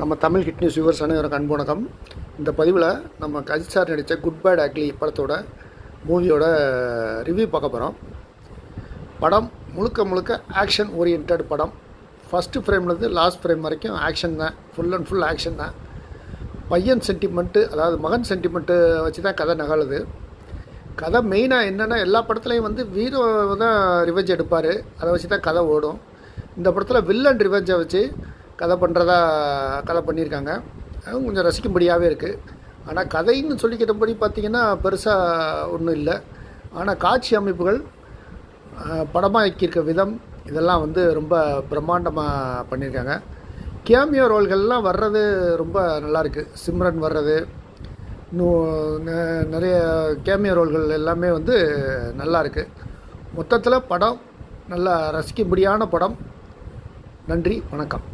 நம்ம Tamil hit news viewers அனைவருக்கு அன்பு வணக்கம். இந்த பதிவில் நம்ம கஜித் சார் நடித்த குட் பேட் ஆக்லி படத்தோட மூவியோட ரிவ்யூ பார்க்க போகிறோம் படம் முழுக்க முழுக்க ஆக்ஷன் ஓரியன்ட் படம். ஃபஸ்ட்டு ஃப்ரேம்லேருந்து லாஸ்ட் ஃப்ரேம் வரைக்கும் ஆக்ஷன் தான். ஃபுல் அண்ட் ஃபுல் ஆக்ஷன் தான். பையன் சென்டிமெண்ட்டு அதாவது மகன் சென்டிமெண்ட்டு வச்சு தான் கதை நகழுது கதை மெயினாக என்னென்னா எல்லா படத்துலையும் வந்து வீரோ தான் ரிவெஞ்ச் எடுப்பார். அதை வச்சு தான் கதை ஓடும். இந்த படத்தில் வில்லன் ரிவெஞ்சை வச்சு கதை பண்ணுறதா கதை பண்ணியிருக்காங்க. அதுவும் கொஞ்சம் ரசிக்கும்படியாகவே இருக்குது ஆனால் கதைன்னு சொல்லிக்கிறபடி பார்த்திங்கன்னா பெருசாக ஒன்றும் இல்லை. ஆனால் காட்சி அமைப்புகள் படமாக்கியிருக்க விதம் இதெல்லாம் வந்து ரொம்ப பிரம்மாண்டமாக பண்ணியிருக்காங்க. கேமியோ ரோல்கள்லாம் வர்றது ரொம்ப நல்லாயிருக்கு சிம்ரன் வர்றது இன்னும் நிறைய கேமியோ ரோல்கள் எல்லாமே வந்து நல்லாயிருக்கு மொத்தத்தில் படம் நல்லா ரசிக்கும்படியான படம். நன்றி வணக்கம்.